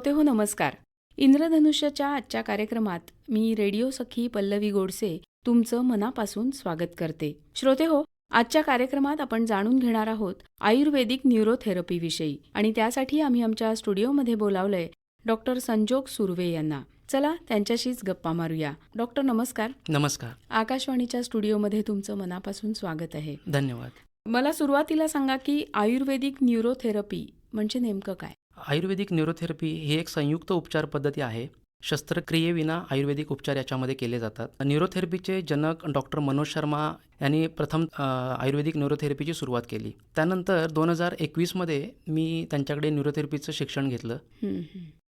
श्रोते हो नमस्कार. इंद्रधनुष्याच्या आजच्या कार्यक्रमात मी रेडिओ सखी पल्लवी गोडसे तुमचं मनापासून स्वागत करते. श्रोते हो आजच्या कार्यक्रमात आपण जाणून घेणार आहोत आयुर्वेदिक न्यूरोथेरपीविषयी आणि त्यासाठी आम्ही आमच्या स्टुडिओमध्ये बोलावलंय डॉक्टर संजोग सुर्वे यांना. चला त्यांच्याशीच गप्पा मारूया. डॉक्टर नमस्कार. नमस्कार. आकाशवाणीच्या स्टुडिओमध्ये तुमचं मनापासून स्वागत आहे. धन्यवाद. मला सुरुवातीला सांगा की आयुर्वेदिक न्यूरोथेरपी म्हणजे नेमकं काय? आयुर्वेदिक न्यूरोथेरपी ही एक संयुक्त उपचार पद्धती आहे. शस्त्रक्रियेविना आयुर्वेदिक उपचार याच्यामध्ये केले जातात. न्यूरोथेरपीचे जनक डॉक्टर मनोज शर्मा यांनी प्रथम आयुर्वेदिक न्यूरोथेरपीची सुरुवात केली. त्यानंतर दोन हजार एकवीसमध्ये मी त्यांच्याकडे न्यूरोथेरपीचं शिक्षण घेतलं.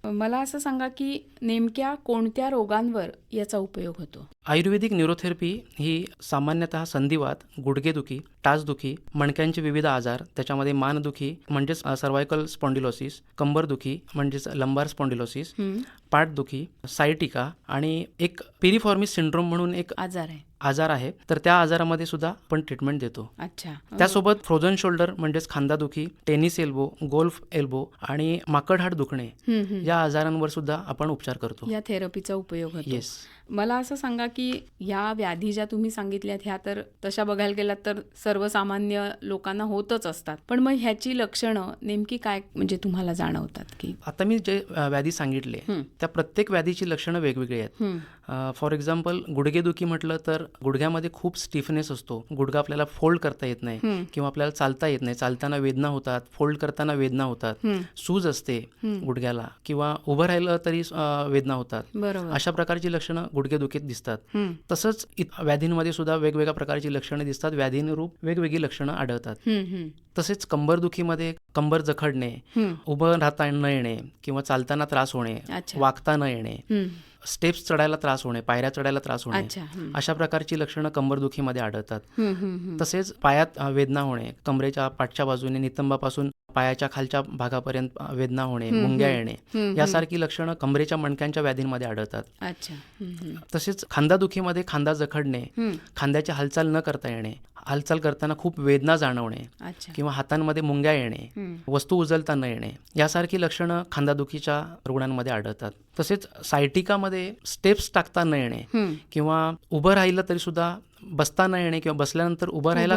मला असं सांगा की नेमक्या कोणत्या रोगांवर याचा उपयोग होतो? आयुर्वेदिक न्यूरोथेरपी ही सामान्यतः संधिवात गुडघेदुखी टाचदुखी मणक्यांचे विविध आजार त्याच्यामध्ये मानदुखी म्हणजेच सर्वायकल स्पॉन्डिलोसिस कंबरदुखी म्हणजेच लंबार स्पॉन्डिलोसिस पाठदुखी सायटिका आणि एक पिरिफॉर्मिस सिंड्रोम म्हणून एक आजार आहे. आजार आहे. तर त्या आजारामध्ये सुद्धा आपण ट्रीटमेंट देतो. अच्छा. त्यासोबत फ्रोझन शोल्डर म्हणजेच खांदादुखी टेनिस एल्बो गोल्फ एल्बो आणि माकडहाड दुखणे. या आजारांवर सुद्धा आपण उपचार करतो. या थेरपीचा उपयोग येस मला असं सांगा की या व्याधी ज्या तुम्ही सांगितल्यात ह्या तर तशा बघायला गेलात तर सर्वसामान्य लोकांना होतच असतात. पण मग ह्याची लक्षणं नेमकी काय म्हणजे तुम्हाला जाणवतात की? आता मी जे व्याधी सांगितले. त्या प्रत्येक व्याधीची लक्षणं वेगवेगळी आहेत. फॉर एक्झाम्पल गुडघेदुखी म्हटलं तर गुडघ्यामध्ये खूप स्टिफनेस असतो. गुडघा आपल्याला फोल्ड करता येत नाही किंवा आपल्याला चालता येत नाही. चालताना वेदना होतात फोल्ड करताना वेदना होतात. सूज असते. गुडघ्याला किंवा उभं राहिलं तरी वेदना होतात. अशा प्रकारची लक्षणं गुडघेदुखीत दिसतात. तसंच व्याधींमध्ये सुद्धा वेगवेगळ्या प्रकारची लक्षणं दिसतात. व्याधीनुरूप वेगवेगळी लक्षणं आढळतात. तसेच कंबरदुखीमध्ये कंबर जखडणे. उभं राहता न येणे किंवा चालताना त्रास होणे वागता न येणे स्टेप्स चढायला त्रास होणे पायऱ्या चढायला त्रास होणे अशा प्रकारची लक्षणं कंबरदुखीमध्ये आढळतात. तसेच पायात वेदना होणे कमरेच्या पाठच्या बाजूने नितंबापासून पायाच्या खालच्या भागापर्यंत वेदना होणे मुंग्या. येणे. यासारखी लक्षणं कमरेच्या मणक्यांच्या व्याधींमध्ये आढळतात तसेच खांदादुखीमध्ये खांदा जखडणे. खांद्याची हालचाल न करता येणे हालचाल करताना खूप वेदना जाणवणे किंवा हातांमध्ये मुंग्या येणे वस्तू उचलता न येणे यासारखी लक्षणं खांदादुखीच्या रुग्णांमध्ये आढळतात तसेच सायटिकामध्ये स्टेप्स टाकता न येणे. किंवा उभं राहिलं तरी सुद्धा बसता न येणे किंवा बसल्यानंतर उभं राहायला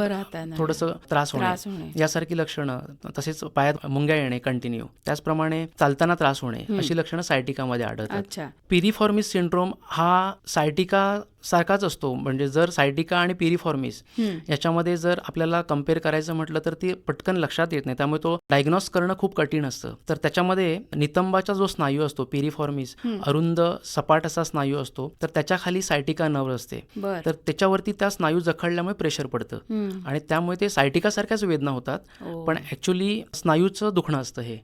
थोडंसं त्रास होणे. यासारखी लक्षणं तसेच पायात मुंग्या येणे कंटिन्यू त्याचप्रमाणे चालताना त्रास होणे. अशी लक्षणं सायटिकामध्ये आढळतात. पिरिफॉर्मिस सिंड्रोम हा सायटिका सारखाच असतो. म्हणजे जर सायटिका आणि पिरिफॉर्मिस याच्यामध्ये जर आपल्याला कंपेअर करायचं म्हटलं तर ते पटकन लक्षात येत नाही. त्यामुळे तो डायग्नॉस करणं खूप कठीण असतं. तर त्याच्यामध्ये नितंबाचा जो स्नायू असतो पिरिफॉर्मिस. अरुंद सपाट असा स्नायू असतो तर त्याच्याखाली सायटिका नर्व असते. तर त्याच्यावरती त्या स्नायू जखडल्यामुळे प्रेशर पडतं. आणि त्यामुळे ते सायटिकासारख्याच वेदना होतात. पण ऍक्च्युली स्नायूचं दुखणं असतं हे.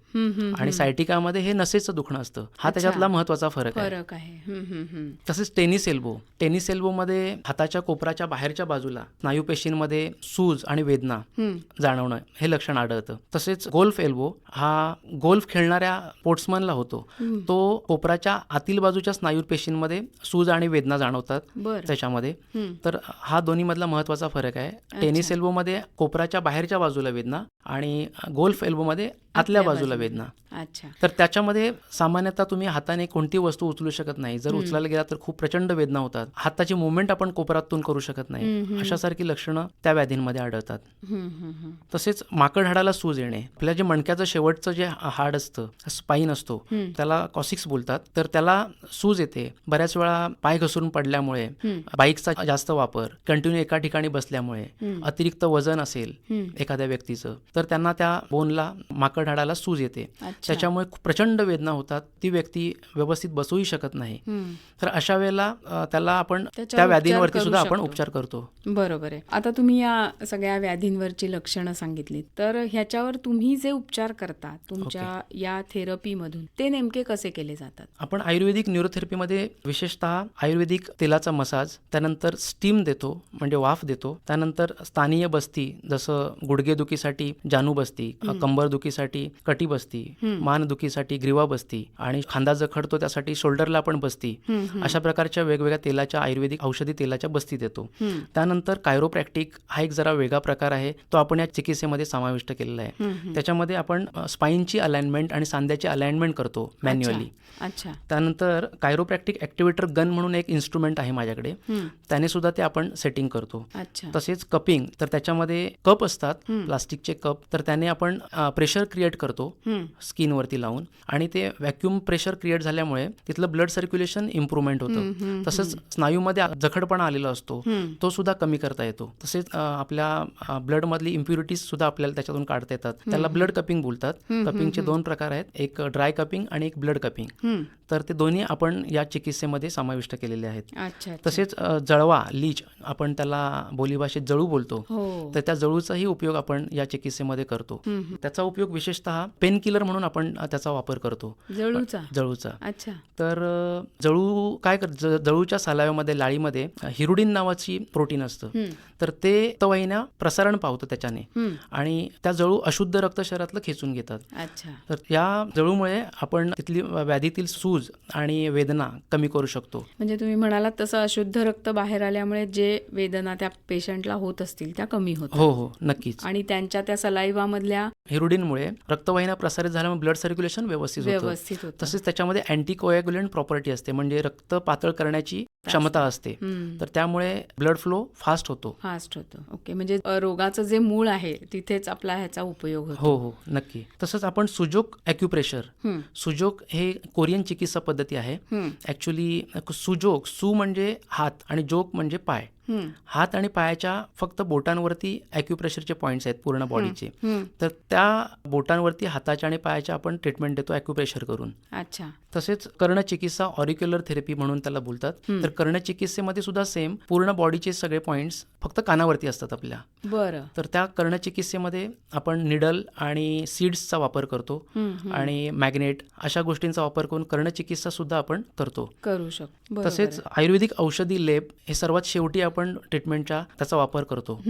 आणि. सायटिकामध्ये हे नसेचं दुखणं असतं. हा. त्याच्यातला महत्त्वाचा फरक आहे. तसेच टेनिस एल्बो. टेनिस एल्बोमध्ये हाताच्या कोपराच्या बाहेरच्या बाजूला स्नायूपेशींमध्ये सूज आणि वेदना जाणवणं हे लक्षण आढळतं. तसेच गोल्फ एल्बो हा गोल्फ खेळणाऱ्या स्पोर्ट्समनला होतो. तो कोपराच्या आतील बाजूच्या स्नायूपेशींमध्ये सूज आणि वेदना जाणवतात त्याच्यामध्ये. तर हा दोन्हीमधला महत्त्वाचा फरक आहे. टेनिस एल्बोमध्ये कोपराच्या बाहेरच्या बाजूला वेदना आणि गोल्फ एल्बोमध्ये आतल्या बाजूला वेदना अच्छा तर त्याच्यामध्ये सामान्यतः तुम्ही हाताने कोणती वस्तू उचलू शकत नाही जर उचलायला गेला तर खूप प्रचंड वेदना होतात हाताची मुवमेंट आपण कोपरातून करू शकत नाही. अशासारखी लक्षणं त्या व्याधींमध्ये आढळतात. तसेच माकड हाडाला सूज येणे आपल्या जे मणक्याचं शेवटचं जे हाड असतं स्पाईन असतो. त्याला कॉसिक्स बोलतात तर त्याला सूज येते बऱ्याच वेळा पाय घसरून पडल्यामुळे. बाईकचा जास्त वापर कंटिन्यू एका ठिकाणी बसल्यामुळे. अतिरिक्त वजन असेल. एखाद्या व्यक्तीचं तर त्यांना त्या बोनला माकड हाडाला सूज येते. त्याच्यामुळे प्रचंड वेदना होतात. ती व्यक्ती व्यवस्थित बसूही शकत नाही. तर अशा वेळेला त्याला आपण त्या उपचार व्याधींवरती सुद्धा आपण. उपचार करतो. बरोबर आहे. आता तुम्ही या सगळ्या व्याधींवरची लक्षणं सांगितली तर ह्याच्यावर तुम्ही जे उपचार करता तुमच्या या थेरपीमधून ते नेमके कसे केले जातात? आपण आयुर्वेदिक न्यूरोथेरपीमध्ये विशेषतः आयुर्वेदिक तेलाचा मसाज त्यानंतर स्टीम देतो म्हणजे वाफ देतो त्यानंतर स्थानीय बस्ती जसं गुडघेदुखीसाठी जानू बस्ती कंबरदुखीसाठी दुखीसाठी कटी बसती हम्म. मान दुखीसाठी ग्रीवा बसती आणि खांदा जखडतो त्यासाठी शोल्डरला पण बसती. अशा प्रकारच्या वेगवेगळ्या तेलाच्या आयुर्वेदिक औषधी तेलाच्या बस्ती देतो त्यानंतर कायरोप्रॅक्टिक हा एक जरा वेगळा प्रकार आहे. तो आपण या चिकित्सेमध्ये समाविष्ट केलेला आहे. त्याच्यामध्ये आपण स्पाईनची अलाइनमेंट आणि सांध्याची अलाइनमेंट करतो मॅन्युअली अच्छा. त्यानंतर कायरोप्रॅक्टिक ॲक्टिवेटर गन म्हणून एक इन्स्ट्रुमेंट आहे माझ्याकडे. त्याने सुद्धा ते आपण सेटिंग करतो. तसेच कपिंग तर त्याच्यामध्ये कप असतात. प्लास्टिकचे कप तर त्याने आपण प्रेशर क्रिएट करतो स्किनवरती लावून. आणि ते व्हॅक्यूम प्रेशर क्रिएट झाल्यामुळे तिथलं ब्लड सर्क्युलेशन इम्प्रूव्हमेंट होतं. तसंच स्नायूमध्ये जखडपणा आलेला असतो. तो सुद्धा कमी करता येतो. तसेच आपल्या ब्लडमधली इम्प्युरिटीज सुद्धा आपल्याला त्याच्यातून काढता येतात. त्याला ब्लड कपिंग बोलतात. कपिंगचे दोन प्रकार आहेत. एक ड्राय कपिंग आणि एक ब्लड कपिंग. तर ते दोन्ही आपण या चिकित्सेमध्ये समाविष्ट केलेले आहेत. तसेच जळवा लीच आपण त्याला बोलीभाषेत जळू बोलतो. हो. तर त्या जळूचाही उपयोग आपण या चिकित्सेमध्ये करतो. त्याचा उपयोग विशेषतः पेन किलर म्हणून आपण त्याचा वापर करतो. जळूचा? जळूचा. अच्छा. तर जळू काय कर जळूच्या सालाव्यामध्ये लाळीमध्ये हिरुडीन नावाची प्रोटीन असतं. तर ते रक्तवाहिन्या प्रसारण पावतं त्याच्याने. आणि त्या जळू अशुद्ध रक्त शरीरातलं खेचून घेतात. अच्छा. तर या जळूमुळे आपण तिथली व्याधीतील सूज आणि वेदना कमी करू शकतो. म्हणजे तुम्ही म्हणालात तसं अशुद्ध रक्त बाहेर आल्यामुळे जे वेदना त्या पेशंटला होत असतील त्या कमी होतात. हो हो. नक्कीच. आणि त्यांच्या त्या सलाईवा मधल्या हिरुडीनमुळे रक्तवाहिन्या प्रसारित झाल्यामुळे ब्लड सर्क्युलेशन व्यवस्थित होतं. तसेच त्याच्यामध्ये अँटीकोॲग्युलंट प्रॉपर्टी असते म्हणजे रक्त पातळ करण्याची क्षमता असते. तर त्यामुळे ब्लड फ्लो फास्ट होतो. फास्ट होतं. ओके म्हणजे रोगाचं जे मूळ आहे तिथेच आपला ह्याचा उपयोग होतो. हो हो नक्की. तसंच आपण सुजोक ॲक्युप्रेशर हम्म, सुजोक हे कोरियन चिकित्सा पद्धती आहे. हम्म, ॲक्च्युली सुजोक सु म्हणजे हात आणि जोक म्हणजे पाय. हात आणि पायाच्या फक्त बोटांवरती ॲक्युप्रेशरचे पॉईंट्स आहेत पूर्ण बॉडीचे. तर त्या बोटांवरती हाताच्या आणि पायाच्या आपण ट्रीटमेंट देतो ॲक्युप्रेशर करून. अच्छा. तसेच कर्णचिकित्सा ऑरिक्युलर थेरपी म्हणून त्याला बोलतात. तर कर्णचिकित्सेमध्ये सुद्धा सेम पूर्ण बॉडीचे सगळे पॉईंट्स फक्त कानावरती असतात आपल्या. बरं. तर त्या कर्णचिकित्सेमध्ये आपण निडल आणि सीड्सचा वापर करतो. आणि मॅग्नेट अशा गोष्टींचा वापर करून कर्णचिकित्सा सुद्धा आपण करतो. करू शकतो तसेच. आयुर्वेदिक औषधी लेप हे सर्वात शेवटी आपण ट्रीटमेंटच्या त्याचा वापर करतो.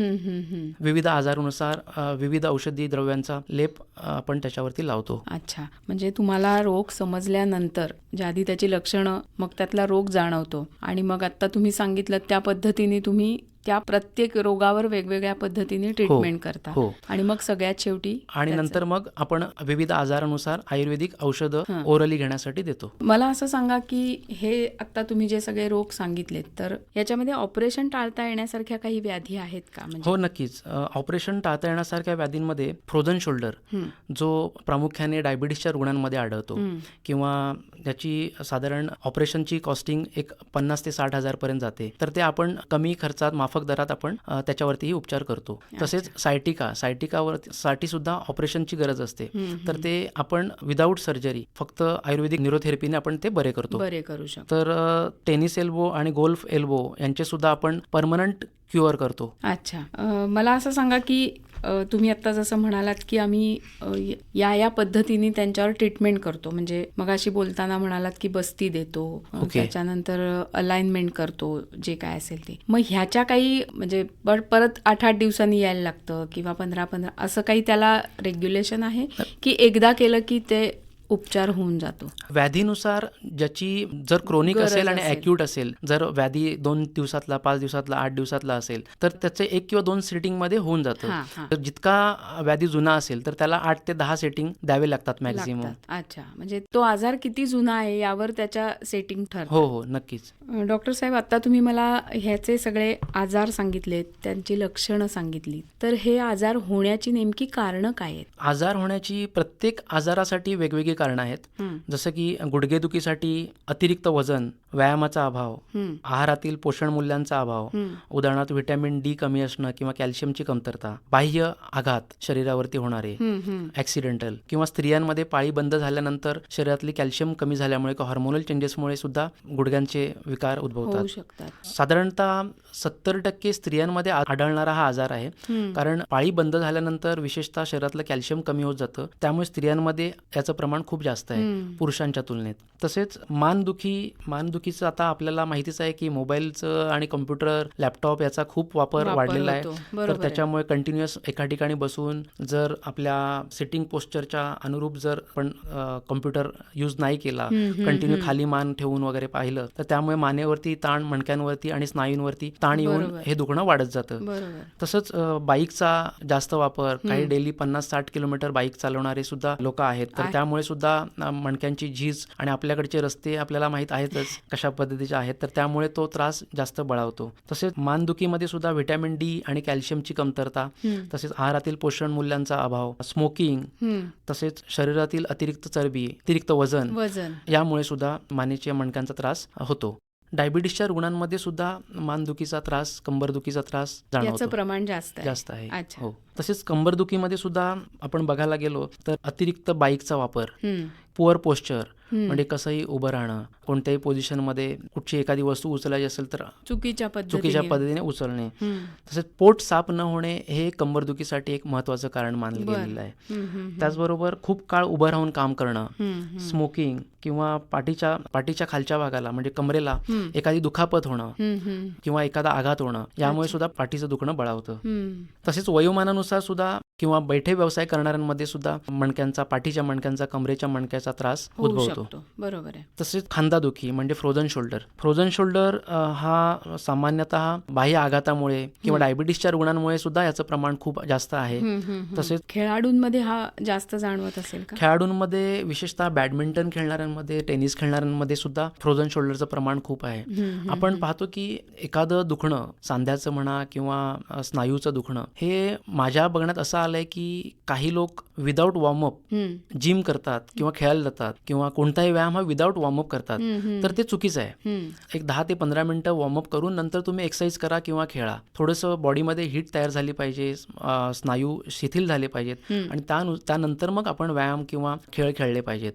विविध आजारानुसार विविध औषधी द्रव्यांचा लेप आपण त्याच्यावरती लावतो. अच्छा. म्हणजे तुम्हाला रोग समजल्यानंतर ज्या आधी त्याची लक्षणं मग त्यातला रोग जाणवतो. आणि मग आता तुम्ही सांगितलं त्या पद्धतीने तुम्ही त्या प्रत्येक रोगावर वेगवेगळ्या पद्धतीने ट्रीटमेंट करता. हो. आणि मग सगळ्यात शेवटी आणि नंतर मग आपण विविध आजारानुसार आयुर्वेदिक औषधं हां. ओरली घेण्यासाठी देतो. मला असं सांगा की हे आता तुम्ही जे सगळे रोग सांगितलेत तर याच्यामध्ये ऑपरेशन टाळता येण्यासारख्या काही व्याधी आहेत का? म्हणजे हो नक्कीच. ऑपरेशन टाळता येण्यासारख्या व्याधींमध्ये फ्रोझन शोल्डर जो प्रामुख्याने डायबिटीसच्या रुग्णांमध्ये आढळतो किंवा त्याची साधारण ऑपरेशनची कॉस्टिंग एक पन्नास ते साठ हजारपर्यंत जाते. तर ते आपण कमी खर्चात माफक दरात आपण त्याच्यावरतीही उपचार करतो. तसेच सायटिका सायटिकावर साठी सुद्धा ऑपरेशनची गरज असते. तर ते आपण विदाऊट सर्जरी फक्त आयुर्वेदिक न्यूरोथेरपीने आपण ते बरे करतो. बरे करू शकतो. तर टेनिस एल्बो आणि गोल्फ एल्बो यांचे सुद्धा आपण परमनंट क्युअर करतो. अच्छा. मला असं सांगा की तुम्ही आत्ता जसं म्हणालात की आम्ही य- या पद्धतीने त्यांच्यावर ट्रीटमेंट करतो. म्हणजे मगाशी बोलताना म्हणालात की बस्ती देतो ओके. त्याच्यानंतर अलाइनमेंट करतो जे काय असेल ते. मग ह्याच्या काही म्हणजे परत आठ आठ दिवसांनी यायला लागतं किंवा पंधरा पंधरा असं काही त्याला रेग्युलेशन आहे? की एकदा केलं की ते उपचार होऊन जातो. व्याधीनुसार ज्याची जर क्रोनिक असेल आणि. ॲक्यूट असेल जर व्याधी दोन दिवसातला पाच दिवसातला आठ दिवसातला असेल तर त्याचे एक किंवा दोन सेटिंगमध्ये होऊन जातं. तर जितका व्याधी जुना असेल तर त्याला आठ ते दहा सेटिंग द्यावे लागतात मॅक्झिमम अच्छा. म्हणजे तो आजार किती जुना आहे यावर त्याच्या सेटिंग ठरतं. हो हो. नक्कीच. डॉक्टर साहेब आता तुम्ही मला ह्याचे सगळे आजार सांगितलेत त्यांची लक्षणं सांगितली तर हे आजार होण्याची नेमकी कारणं काय आहेत? आजार होण्याची प्रत्येक आजारासाठी वेगवेगळी कारणं आहेत. जसं की गुडघेदुखीसाठी अतिरिक्त वजन व्यायामाचा अभाव आहारातील पोषण मूल्यांचा अभाव उदाहरणार्थ व्हिटॅमिन डी कमी असणं किंवा कॅल्शियमची कमतरता बाह्य आघात शरीरावरती होणारे. ॲक्सिडेंटल किंवा स्त्रियांमध्ये पाळी बंद झाल्यानंतर शरीरातली कॅल्शियम कमी झाल्यामुळे किंवा हार्मोनल चेंजेसमुळे सुद्धा गुडघ्यांचे विकार उद्भवतात. साधारणतः सत्तर टक्के स्त्रियांमध्ये आढळणारा हा आजार आहे. कारण पाळी बंद झाल्यानंतर विशेषतः शरीरातलं कॅल्शियम कमी होत जातं. त्यामुळे स्त्रियांमध्ये याचं प्रमाण खूप जास्त आहे. पुरुषांच्या तुलनेत. तसेच मानदुखी मानदुखी मानदुखीचं आता आपल्याला माहितीच आहे की मोबाईलचं आणि कम्प्युटर लॅपटॉप याचा खूप वापर वाढलेला आहे. तर. त्याच्यामुळे कंटिन्युअस एका ठिकाणी बसून जर आपल्या सिटिंग पोस्चरच्या अनुरूप जर आपण कम्प्युटर यूज नाही केला कंटिन्यू. खाली मान ठेवून वगैरे पाहिलं तर त्यामुळे मानेवरती ताण मणक्यांवरती आणि स्नायूंवरती ताण येऊन. हे दुखणं वाढत जातं तसंच बाईकचा जास्त वापर काही. डेली पन्नास साठ किलोमीटर बाईक चालवणारे सुद्धा लोक आहेत तर. त्यामुळे सुद्धा मणक्यांची झीज आणि आपल्याकडचे रस्ते आपल्याला माहीत आहेतच कशा पद्धतीचे आहेत तर त्यामुळे तो त्रास जास्त बळावतो. तसेच मानदुखीमध्ये सुद्धा व्हिटॅमिन डी आणि कॅल्शियमची कमतरता तसेच आहारातील पोषण मूल्यांचा अभाव स्मोकिंग. तसेच शरीरातील अतिरिक्त चरबी अतिरिक्त वजन वजन. यामुळे सुद्धा मानेच्या मणक्यांचा त्रास होतो. डायबिटीसच्या रुग्णांमध्ये सुद्धा मानदुखीचा त्रास कंबरदुखीचा त्रास जाणवतो. प्रमाण जास्त आहे. जास्त आहे. हो. तसेच कंबरदुखीमध्ये सुद्धा आपण बघायला गेलो तर अतिरिक्त बाईकचा वापर पुअर पोस्चर. म्हणजे कसंही उभं राहणं कोणत्याही पोझिशनमध्ये कुठची एखादी वस्तू उचलायची असेल तर चुकीच्या चुकीच्या पद्धतीने उचलणे तसेच पोट साफ न होणे हे कंबरदुखीसाठी एक महत्वाचं कारण मानलं. गेलेलं आहे. त्याचबरोबर खूप काळ उभं राहून काम करणं. स्मोकिंग किंवा पाठीच्या पाठीच्या खालच्या भागाला म्हणजे कमरेला एखादी दुखापत होणं किंवा एखादा आघात होणं यामुळे. सुद्धा पाठीचं दुखणं बळावतं. तसेच वयोमानानुसार सुद्धा किंवा बैठे व्यवसाय करणाऱ्यांमध्ये सुद्धा मणक्यांचा पाठीच्या मणक्यांचा कमरेच्या मणक्याचा त्रास उद्भवतो. बरोबर आहे. तसेच खांदादुखी म्हणजे फ्रोझन शोल्डर फ्रोझन शोल्डर हा सामान्यतः बाह्य आघातामुळे किंवा. डायबिटीसच्या रुग्णांमुळे सुद्धा याचं प्रमाण खूप जास्त आहे. तसेच- खेळाडूंमध्ये हा जास्त जाणवत असेल का? खेळाडूंमध्ये विशेषतः बॅडमिंटन खेळणाऱ्यांमध्ये टेनिस खेळणाऱ्यांमध्ये सुद्धा फ्रोझन शोल्डरचं प्रमाण खूप आहे. आपण. पाहतो की एखादं दुखणं सांध्याचं म्हणा किंवा स्नायूचं दुखणं हे माझ्या बघण्यात असं आलंय की काही लोक विदाऊट वॉर्मअप जिम करतात किंवा खेळायला जातात किंवा कोणताही व्यायाम हा विदाऊट वॉर्मअप करतात. तर ते चुकीचं आहे. एक दहा ते पंधरा मिनटं वॉर्मअप करून नंतर तुम्ही एक्सरसाइज करा किंवा खेळा. थोडंसं बॉडीमध्ये हीट तयार झाली पाहिजे स्नायू शिथिल झाले पाहिजेत. आणि त्या त्यानंतर मग आपण व्यायाम किंवा खेळ खेळले पाहिजेत.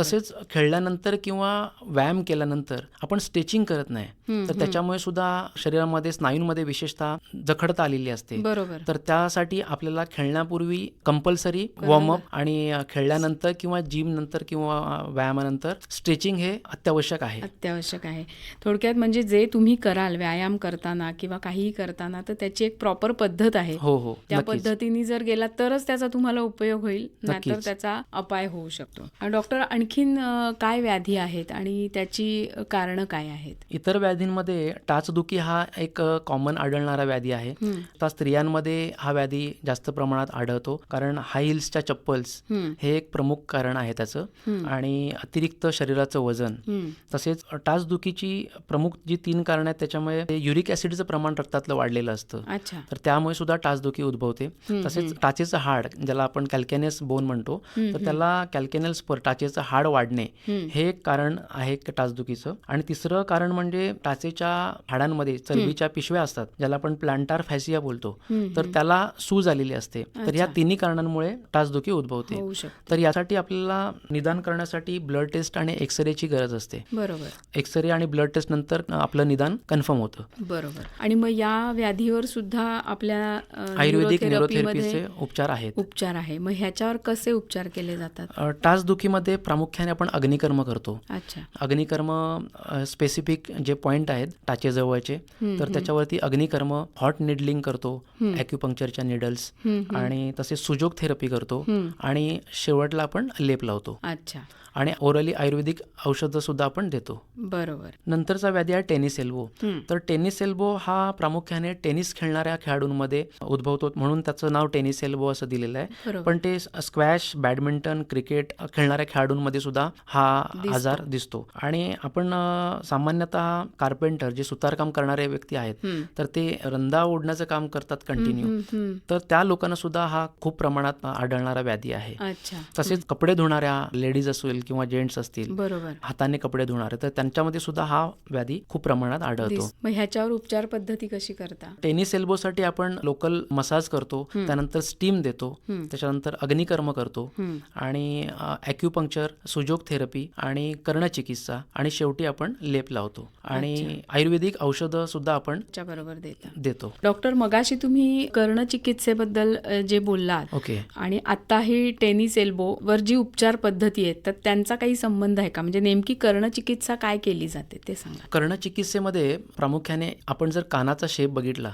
तसेच खेळल्यानंतर किंवा व्यायाम केल्यानंतर आपण स्ट्रेचिंग करत नाही. तर. त्याच्यामुळे सुद्धा शरीरामध्ये स्नायूंमध्ये विशेषतः जखडता आलेली असते. तर त्यासाठी आपल्याला खेळण्यापूर्वी कंपल्सरी वॉर्मअप आणि खेळल्यानंतर किंवा जिम नंतर किंवा व्यायामानंतर स्ट्रेचिंग हे अत्यावश्यक आहे. अत्यावश्यक आहे. थोडक्यात म्हणजे जे तुम्ही कराल व्यायाम करताना किंवा काहीही करताना तर त्याची एक प्रॉपर पद्धत आहे. हो हो. त्या पद्धतीने जर गेलात तरच त्याचा तुम्हाला उपयोग होईल. नाहीतर. त्याचा अपाय होऊ शकतो. डॉक्टर आणखीन काय व्याधी आहेत आणि त्याची कारणं काय आहेत? इतर व्याधींमध्ये टाचदुखी हा एक कॉमन आढळणारा व्याधी आहे. आता स्त्रियांमध्ये हा व्याधी जास्त प्रमाणात आढळतो. कारण हाय हिल्सच्या चप्पल्स हे एक प्रमुख कारण आहे त्याचं. आणि अतिरिक्त शरीराचं वजन. तसेच टाचदुखीची प्रमुख जी तीन कारण आहेत त्याच्यामुळे युरिक ऍसिडचं प्रमाण रक्तातलं वाढलेलं असतं. अच्छा. तर त्यामुळे सुद्धा टाचदुखी उद्भवते. तसेच. टाचेचं हाड ज्याला आपण कॅल्कॅनियस बोन म्हणतो तर त्याला कॅल्कॅनियल स्पर टाचेचं हाड वाढणे हे एक कारण आहे टाचदुखीचं. आणि तिसरं कारण म्हणजे टाचेच्या हाडांमध्ये चरबीच्या पिशव्या असतात ज्याला आपण प्लांटार फॅसिया बोलतो तर. त्याला सूज आलेली असते. तर या. तिन्ही कारणांमुळे टाचदुखी उद्भवते. तर यासाठी आपल्याला निदान करण्यासाठी ब्लड टेस्ट आणि एक्सरेची गरज असते. बरोबर. एक्सरे आणि ब्लड टेस्ट नंतर आपलं निदान कन्फर्म होतं. बरोबर. आणि मग या व्याधीवर सुद्धा आपल्या आयुर्वेदिक न्यूरोथेरपीचे उपचार आहेत. उपचार आहे. मग ह्याच्यावर कसे उपचार केले जातात? टाचदुखीमध्ये प्रामुख्याने आपण अग्निकर्म करतो. अच्छा. अग्निकर्म स्पेसिफिक जे पॉइंट आहेत टाचेजवळचे तर. त्याच्यावरती अग्निकर्म हॉट निडलिंग करतो हम्म. ॲक्युपंक्चरच्या निडल्स. आणि तसेच सुजोग थेरपी करतो. आणि शेवटला आपण लेप लावतो अच्छा आणि ओरली आयुर्वेदिक औषधं सुद्धा आपण देतो. बरोबर. नंतरचा व्याधी आहे टेनिस एल्बो. तर टेनिस एल्बो हा प्रामुख्याने टेनिस खेळणाऱ्या खेळाडूंमध्ये उद्भवतो म्हणून त्याचं नाव टेनिस एल्बो असं दिलेलं आहे. पण ते स्क्वॅश बॅडमिंटन क्रिकेट खेळणाऱ्या खेळाडूंमध्ये सुद्धा हा. आजार दिसतो. आणि आपण सामान्यतः कार्पेंटर जे सुतारकाम करणारे व्यक्ती आहेत. तर ते रंदा ओढण्याचं काम करतात कंटिन्यू तर त्या लोकांना सुद्धा हा खूप प्रमाणात आढळणारा व्याधी आहे. तसेच कपडे धुणाऱ्या लेडीज असेल किंवा जेंट्स असतील बरोबर. हाताने कपडे धुणारे तर त्यांच्यामध्ये सुद्धा हा व्याधी खूप प्रमाणात आढळतो. मग ह्याच्यावर उपचार पद्धती कशी करता? टेनिस एल्बोसाठी आपण लोकल मसाज करतो. त्यानंतर स्टीम देतो. त्याच्यानंतर अग्निकर्म करतो. आणि ॲक्युपंक्चर सुजोग थेरपी आणि कर्णचिकित्सा आणि शेवटी आपण लेप लावतो. आणि आयुर्वेदिक औषधं सुद्धा आपण बरोबर देता. डॉक्टर मगाशी तुम्ही कर्णचिकित्सेबद्दल अ, जे बोललात ओके. आणि आता ही टेनिस एल्बो वर जी उपचार पद्धती आहेत तर त्यांचा काही संबंध आहे का? म्हणजे नेमकी कर्णचिकित्सा काय केली जाते ते सांगा. कर्णचिकित्सेमध्ये प्रामुख्याने आपण जर कानाचा शेप बघितला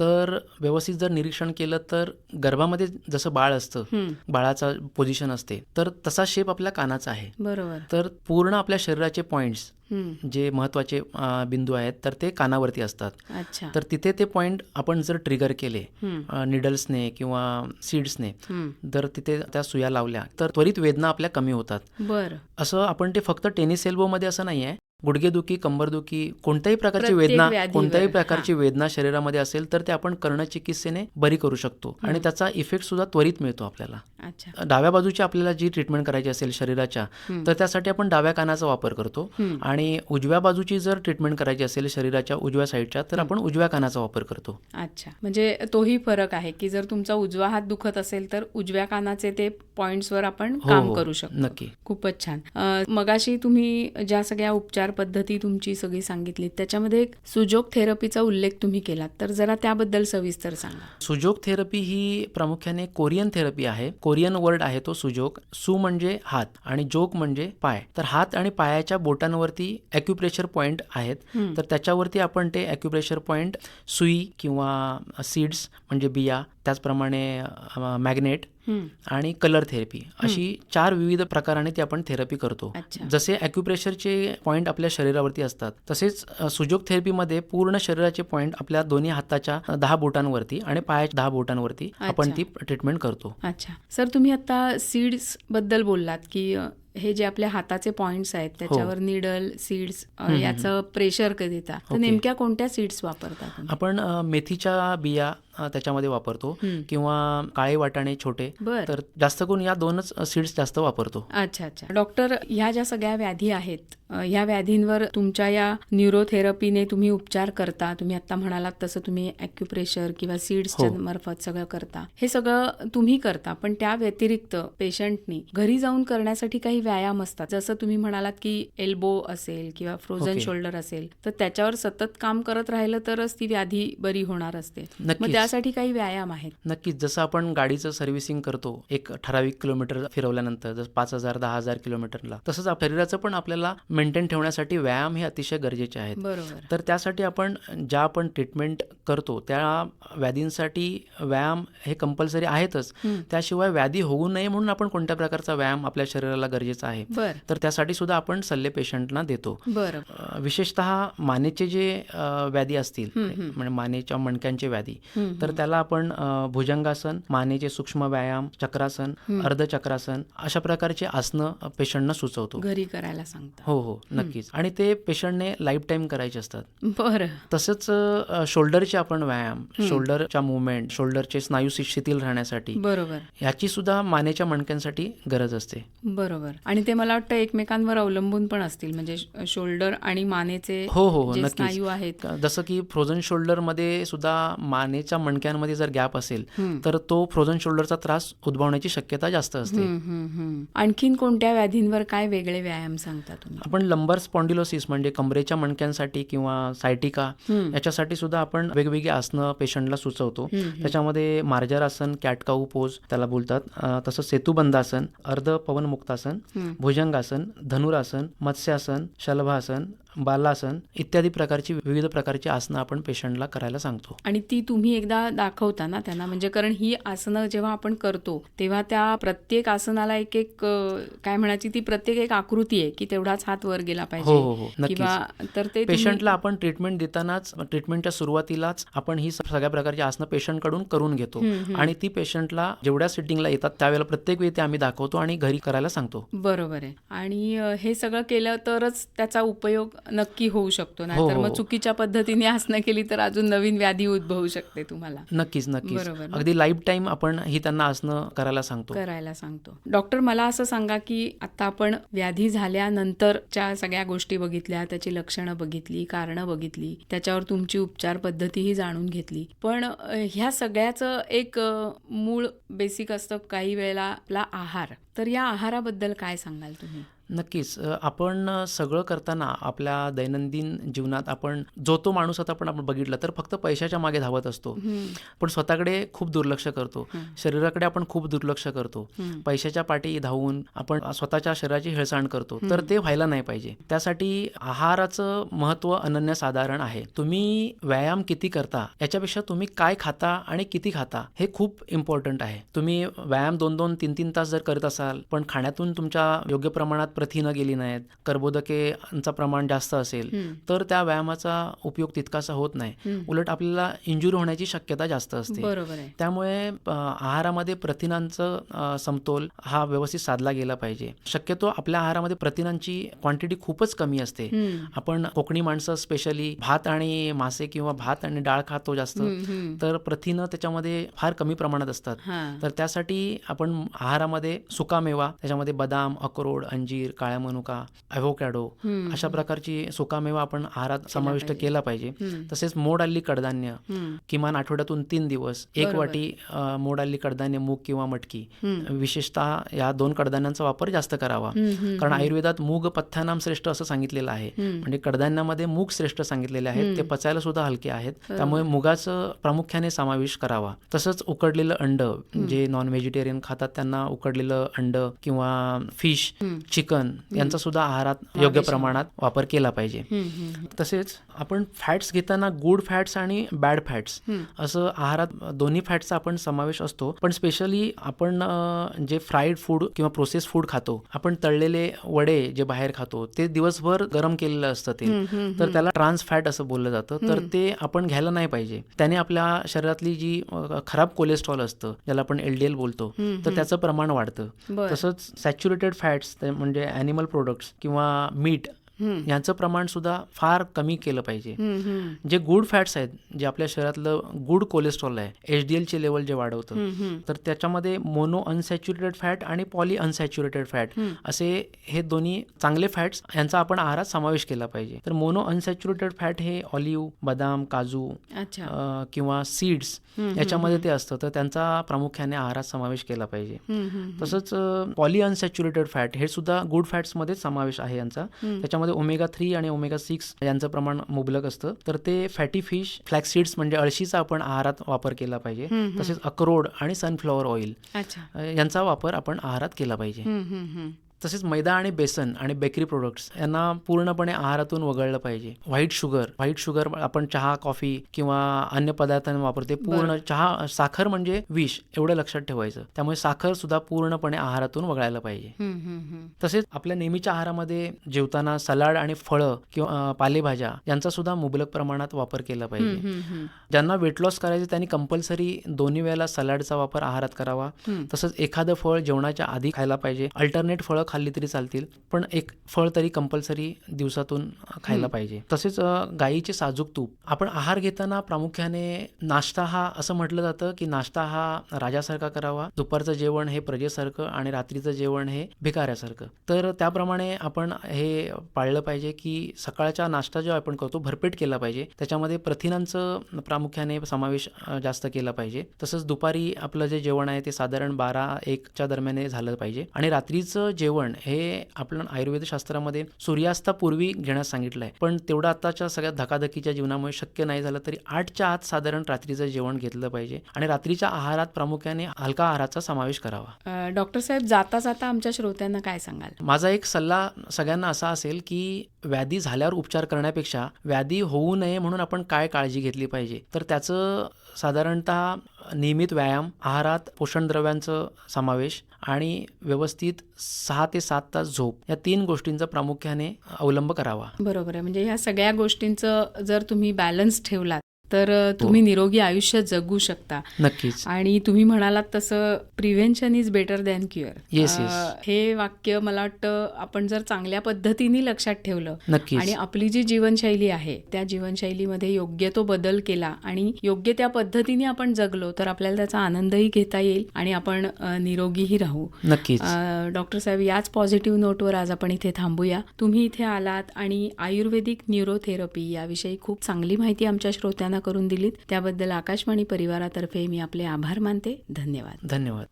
तर व्यवस्थित जर निरीक्षण केलं तर गर्भामध्ये जसं बाळ असतं बाळाचा पोझिशन असते तर तसा शेप आपल्या कानाचा आहे. बरोबर. तर पूर्ण आपल्या शरीराचे पॉइंट्स जे महत्त्वाचे अ, बिंदू आहेत तर ते कानावरती असतात. तर तिथे ते पॉइंट आपण जर ट्रिगर केले निडल्सने किंवा सीड्सने जर तिथे त्या सुया लावल्या तर त्वरित वेदना आपल्या कमी होतात. बरं. असं आपण ते फक्त टेनिस एल्बोमध्ये असं नाही आहे गुडघेदुखी कंबरदुखी कोणत्याही प्रकारची वेदना कोणत्याही. प्रकारची वेदना शरीरामध्ये असेल तर ते आपण कर्णचिकित्सेने बरी करू शकतो. आणि त्याचा इफेक्ट सुद्धा त्वरित मिळतो आपल्याला. डाव्या बाजूची आपल्याला जी ट्रीटमेंट करायची असेल शरीराच्या. तर त्यासाठी आपण डाव्या कानाचा वापर करतो. आणि उजव्या बाजूची जर ट्रीटमेंट करायची असेल शरीराच्या उजव्या साईडच्या तर आपण उजव्या कानाचा वापर करतो. अच्छा. म्हणजे तोही फरक आहे की जर तुमचा उजवा हात दुखत असेल तर उजव्या कानाचे ते पॉइंट्सवर आपण हो, काम हो. करू शकतो. नक्की. खूपच छान. मगाशी तुम्ही ज्या सगळ्या उपचार पद्धती तुमची सगळी सांगितली त्याच्यामध्ये एक सुजोग थेरपीचा उल्लेख तुम्ही केलात. तर जरा त्याबद्दल सविस्तर सांगा. सुजोग थेरपी ही प्रामुख्याने कोरियन थेरपी आहे. कोरियन वर्ड आहे तो सुजोग सु म्हणजे हात आणि जोग म्हणजे पाय. तर हात आणि पायाच्या बोटांवरती ॲक्युप्रेशर पॉईंट आहेत. तर त्याच्यावरती आपण ते ॲक्युप्रेशर पॉईंट सुई किंवा सीड्स म्हणजे बिया त्याचप्रमाणे मॅग्नेट आणि कलर थेरपी अशी चार विविध प्रकाराने ती आपण थेरपी करतो. जसे ॲक्युप्रेशरचे पॉईंट आपल्या शरीरावरती असतात तसेच सुजोग थेरपीमध्ये पूर्ण शरीराचे पॉईंट आपल्या दोन्ही हाताच्या दहा बोटांवरती आणि पायाच्या दहा बोटांवरती आपण. ती ट्रीटमेंट करतो अच्छा सर तुम्ही आता सीड्सबद्दल बोललात की हे जे आपल्या हाताचे पॉइंट्स आहेत त्याच्यावर निडल सीड्स हो. याचं प्रेशर देता तर. नेमक्या कोणत्या सीड्स वापरता तुम्ही आपण मेथीच्या बिया त्याच्यामध्ये वापरतो. किंवा काळे वाटाणे छोटे. तर जास्त करून या दोनच सीड्स जास्त वापरतो. अच्छा अच्छा. डॉक्टर ह्या ज्या सगळ्या व्याधी आहेत ह्या व्याधींवर तुमच्या या न्यूरोथेरपीने तुम्ही उपचार करता. तुम्ही आता म्हणालात तसं तुम्ही ॲक्युप्रेशर किंवा सीड्सच्या हो. मार्फत सगळं करता. हे सगळं तुम्ही करता पण त्या व्यतिरिक्त पेशंटनी घरी जाऊन करण्यासाठी काही व्यायाम असतात. जसं तुम्ही म्हणालात की एल्बो असेल किंवा फ्रोझन. शोल्डर असेल तर त्याच्यावर सतत काम करत राहिलं तरच ती व्याधी बरी होणार असते. मग नक्कीच. त्यासाठी काही व्यायाम आहेत. नक्कीच जसं आपण गाडीचं सर्व्हिसिंग करतो एक ठराविक किलोमीटर फिरवल्यानंतर जसं पाच हजार दहा हजार किलोमीटरला तसंच शरीराचं पण आपल्याला मेंटेन ठेवण्यासाठी व्यायाम हे अतिशय गरजेचे आहेत. बरोबर. तर त्यासाठी आपण ज्या आपण ट्रीटमेंट करतो त्या व्याधींसाठी व्यायाम हे कंपल्सरी आहेतच. त्याशिवाय व्याधी होऊ नये म्हणून आपण कोणत्या प्रकारचा व्यायाम आपल्या शरीराला गरजेचा आहे तर त्यासाठी सुद्धा आपण सल्ले पेशंटना देतो. विशेषतः मानेचे जे व्याधी असतील. म्हणजे मानेच्या मणक्यांचे व्याधी तर त्याला आपण भुजंगासन मानेचे सूक्ष्म व्यायाम चक्रासन. अर्धचक्रासन अशा प्रकारचे आसनं पेशंटना सुचवतो. घरी करायला सांगता हो हो नक्कीच. आणि ते पेशंटने लाईफ टाईम करायचे असतात. बरं. तसंच शोल्डरचे आपण व्यायाम शोल्डरच्या मुवमेंट शोल्डरचे स्नायू शिथिल राहण्यासाठी बरोबर. ह्याची सुद्धा मानेच्या मणक्यांसाठी गरज असते. बरोबर. आणि ते मला वाटतं एकमेकांवर अवलंबून पण असतील. म्हणजे शोल्डर आणि मानेचे हो हो हो स्नायू आहेत. जसं की फ्रोझन शोल्डरमध्ये सुद्धा मानेच्या मणक्यांमध्ये जर गॅप असेल. तर तो फ्रोझन शोल्डरचा त्रास उद्भवण्याची शक्यता जास्त असते. आणखीन कोणत्या व्याधींवर काय वेगळे व्यायाम सांगता तुम्ही आपण लंबर स्पॉन्डिलोसिस म्हणजे कमरेच्या मणक्यांसाठी किंवा सायटिका. याच्यासाठी सुद्धा आपण वेगवेगळी आसनं पेशंटला सुचवतो. त्याच्यामध्ये मार्जर आसन कॅटकाऊ पोज त्याला बोलतात तसंच सेतुबंधासन अर्ध पवनमुक्तासन. भुजंगासन धनुरासन मत्स्यासन शलभासन बालासन इत्यादी प्रकारची विविध प्रकारची आसनं आपण पेशंटला करायला सांगतो. आणि ती तुम्ही एकदा दाखवता ना त्यांना म्हणजे कारण ही आसनं जेव्हा आपण करतो तेव्हा त्या प्रत्येक आसनाला एक एक काय म्हणायची ती प्रत्येक एक आकृती आहे की तेवढाच हात वर गेला हो हो हो पाहिजे किंवा तर ते पेशंटला आपण ट्रीटमेंट देतानाच ट्रीटमेंटच्या सुरुवातीलाच आपण ही सगळ्या प्रकारची आसनं पेशंटकडून करून घेतो. आणि ती पेशंटला जेवढ्या सिटिंगला येतात त्यावेळेला प्रत्येक वेळी ते आम्ही दाखवतो आणि घरी करायला सांगतो. बरोबर आहे. आणि हे सगळं केलं तरच त्याचा उपयोग नक्की होऊ शकतो. नाहीतर हो, मग हो. चुकीच्या पद्धतीने आसनं केली तर अजून नवीन व्याधी उद्भवू शकते तुम्हाला. नक्कीच नक्कीच. बरोबर? अगदी लाईफ टाईम आपण ही त्यांना आसनं करायला सांगतो. करायला सांगतो. डॉक्टर मला असं सांगा की आता आपण व्याधी झाल्यानंतरच्या सगळ्या गोष्टी बघितल्या त्याची लक्षणं बघितली कारणं बघितली त्याच्यावर तुमची उपचार पद्धतीही जाणून घेतली. पण ह्या सगळ्याचं एक मूळ बेसिक असतं काही वेळेला आपला आहार. तर या आहाराबद्दल काय सांगाल तुम्ही? नक्कीच. आपण सगळं करताना आपल्या दैनंदिन जीवनात आपण जो तो माणूस आता आपण आपण बघितलं तर फक्त पैशाच्या मागे धावत असतो. पण स्वतःकडे खूप दुर्लक्ष करतो. शरीराकडे आपण खूप दुर्लक्ष करतो. पैशाच्या पाठी धावून आपण स्वतःच्या शरीराची हेळसांड करतो. तर ते व्हायला नाही पाहिजे. त्यासाठी आहाराचं महत्त्व अनन्यसाधारण आहे. तुम्ही व्यायाम किती करता याच्यापेक्षा तुम्ही काय खाता आणि किती खाता हे खूप इम्पॉर्टंट आहे. तुम्ही व्यायाम दोन दोन तीन तीन तास जर करत असाल पण खाण्यातून तुमच्या योग्य प्रमाणात प्रथिनं गेली नाहीत कर्बोदकेचं प्रमाण जास्त असेल तर त्या व्यायामाचा उपयोग तितकासा होत नाही. उलट आपल्याला इंजुरी होण्याची शक्यता जास्त असते. त्यामुळे आहारामध्ये प्रथिनांचं समतोल हा व्यवस्थित साधला गेला पाहिजे. शक्यतो आपल्या आहारामध्ये प्रथिनांची क्वांटिटी खूपच कमी असते. आपण कोकणी माणसं स्पेशली भात आणि मासे किंवा भात आणि डाळ खातो जास्त. तर प्रथिनं त्याच्यामध्ये फार कमी प्रमाणात असतात. तर त्यासाठी आपण आहारामध्ये सुकामेवा त्याच्यामध्ये बदाम अक्रोड अंजीर काळ्या मनुका ॲव्होकॅडो हम्म, अशा प्रकारची सुकामेवा आपण आहारात समाविष्ट. केला पाहिजे. तसेच मोड आलेली कडधान्य किमान आठवड्यातून तीन दिवस एक. वाटी मोड आलेली कडधान्य मूग किंवा मटकी. विशेषतः या दोन कडधान्यांचा वापर जास्त करावा. कारण आयुर्वेदात मूग पथ्यानाम श्रेष्ठ असं सांगितलेलं आहे. म्हणजे कडधान्यामध्ये मूग श्रेष्ठ सांगितलेले आहेत. ते पचायला सुद्धा हलके आहेत. त्यामुळे मुगाचं प्रामुख्याने समावेश करावा. तसंच उकडलेलं अंड जे नॉन व्हेजिटेरियन खातात त्यांना उकडलेलं अंड किंवा फिश हम्म. चिकन यांचा सुद्धा आहारात योग्य प्रमाणात वापर केला पाहिजे. तसेच आपण फॅट्स घेताना गुड फॅट्स आणि बॅड फॅट्स. असं आहारात दोन्ही फॅट्सचा आपण समावेश असतो. पण स्पेशली आपण जे फ्राईड फूड किंवा प्रोसेस फूड खातो आपण तळलेले वडे जे बाहेर खातो ते दिवसभर गरम केलेलं असतं ते तर त्याला ट्रान्स फॅट असं बोललं जातं. तर ते आपण घ्यायला नाही पाहिजे. त्याने आपल्या शरीरातली जी खराब कोलेस्ट्रॉल असतं ज्याला आपण एल डी एल बोलतो तर त्याचं प्रमाण वाढतं. तसंच सॅच्युरेटेड फॅट्स म्हणजे ॲनिमल प्रोडक्ट्स किंवा मीट यांचं प्रमाण सुद्धा फार कमी केलं पाहिजे. जे गुड फॅट्स आहेत जे आपल्या शरीरातलं गुड कोलेस्ट्रॉल आहे एच डी एलचे लेवल जे वाढवतं. तर त्याच्यामध्ये मोनो अनसॅच्युरेटेड फॅट आणि पॉली अनसॅच्युरेटेड फॅट. असे हे दोन्ही चांगले फॅट्स यांचा आपण आहारात समावेश केला पाहिजे. तर मोनो अनसॅच्युरेटेड फॅट हे ऑलिव्ह बदाम काजू किंवा सीड्स याच्यामध्ये ते असतं तर त्यांचा प्रामुख्याने आहारात समावेश केला पाहिजे. तसंच पॉली अनसॅच्युरेटेड फॅट हे सुद्धा गुड फॅट्समध्ये समावेश आहे यांचा. हम्म. त्याच्यामध्ये ओमेगा थ्री आणि ओमेगा सिक्स यांचं प्रमाण मुबलक असतं तर ते फॅटी फिश फ्लॅक्सीड्स म्हणजे अळशीचा आपण आहारात वापर केला पाहिजे. तसेच अक्रोड आणि सनफ्लॉवर ऑइल यांचा वापर आपण आहारात केला पाहिजे. तसेच मैदा आणि बेसन आणि बेकरी प्रोडक्ट्स यांना पूर्णपणे आहारातून वगळलं पाहिजे. व्हाईट शुगर व्हाईट शुगर आपण चहा कॉफी किंवा अन्य पदार्थांना वापरते. पूर्ण चहा साखर म्हणजे विष एवढं लक्षात ठेवायचं. त्यामुळे साखर सुद्धा पूर्णपणे आहारातून वगळायला पाहिजे. तसेच आपल्या नेहमीच्या आहारामध्ये जेवताना सलाड आणि फळं किंवा पालेभाज्या यांचा सुद्धा मुबलक प्रमाणात वापर केला पाहिजे. ज्यांना वेट लॉस करायचे त्यांनी कंपल्सरी दोन्ही वेळेला सलाडचा वापर आहारात करावा. तसंच एखादं फळ जेवणाच्या आधी खायला पाहिजे. अल्टरनेट फळं खाल्ली तरी चालतील पण एक फळ तरी कंपल्सरी दिवसातून खायला पाहिजे. तसेच गाईचे साजूक तूप. आपण आहार घेताना प्रामुख्याने नाश्ता हा असं म्हटलं जातं की नाश्ता हा राजासारखा करावा दुपारचं जेवण हे प्रजेसारखं आणि रात्रीचं जेवण हे भिकाऱ्यासारखं. तर त्याप्रमाणे आपण हे पाळलं पाहिजे की सकाळच्या नाश्ता जो आपण करतो भरपेट केला पाहिजे. त्याच्यामध्ये प्रथिनांचं प्रामुख्याने समावेश जास्त केला पाहिजे. तसंच दुपारी आपलं जे जेवण आहे ते साधारण बारा एकच्या दरम्यान झालं पाहिजे. आणि रात्रीचं जेवण हे आपण आयुर्वेद शास्त्रामध्ये सूर्यास्तापूर्वी घेण्यास सांगितलं आहे. पण तेवढं आताच्या सगळ्या धकाधकीच्या जीवनामुळे शक्य नाही झालं तरी आठच्या आत साधारण रात्रीचं जेवण घेतलं पाहिजे आणि रात्रीच्या आहारात प्रामुख्याने हलका आहाराचा समावेश करावा. डॉक्टर साहेब जाता जाता आमच्या श्रोत्यांना काय सांगाल? माझा एक सल्ला सगळ्यांना असा असेल की व्याधी झाल्यावर उपचार करण्यापेक्षा व्याधी होऊ नये म्हणून आपण काय काळजी घेतली पाहिजे? तर त्याचं साधारणतः नियमित व्यायाम आहारात पोषणद्रव्यांचं समावेश आणि व्यवस्थित सहा ते सात तास झोप या तीन गोष्टींचा प्रामुख्याने अवलंब करावा. बरोबर आहे. म्हणजे ह्या सगळ्या गोष्टींचं जर तुम्ही बॅलन्स ठेवलात तर हो. तुम्ही निरोगी आयुष्य जगू शकता. नक्कीच. आणि तुम्ही म्हणालात तसं prevention is better than cure yes. हे वाक्य मला वाटतं आपण जर चांगल्या पद्धतीने लक्षात ठेवलं आणि आपली जी जीवनशैली आहे त्या जीवनशैलीमध्ये योग्य तो बदल केला आणि योग्य त्या पद्धतीने आपण जगलो तर आपल्याला त्याचा आनंदही घेता येईल आणि आपण निरोगीही राहू. नक्कीच. अ, डॉक्टर साहेब याच पॉझिटिव्ह नोटवर आज आपण इथे थांबूया. तुम्ही इथे आलात आणि आयुर्वेदिक न्यूरोथेरपी याविषयी खूप चांगली माहिती आमच्या श्रोत्यांना करून दिलीत. त्याबद्दल आकाशवाणी परिवारातर्फे मी आपले आभार मानते. धन्यवाद. धन्यवाद.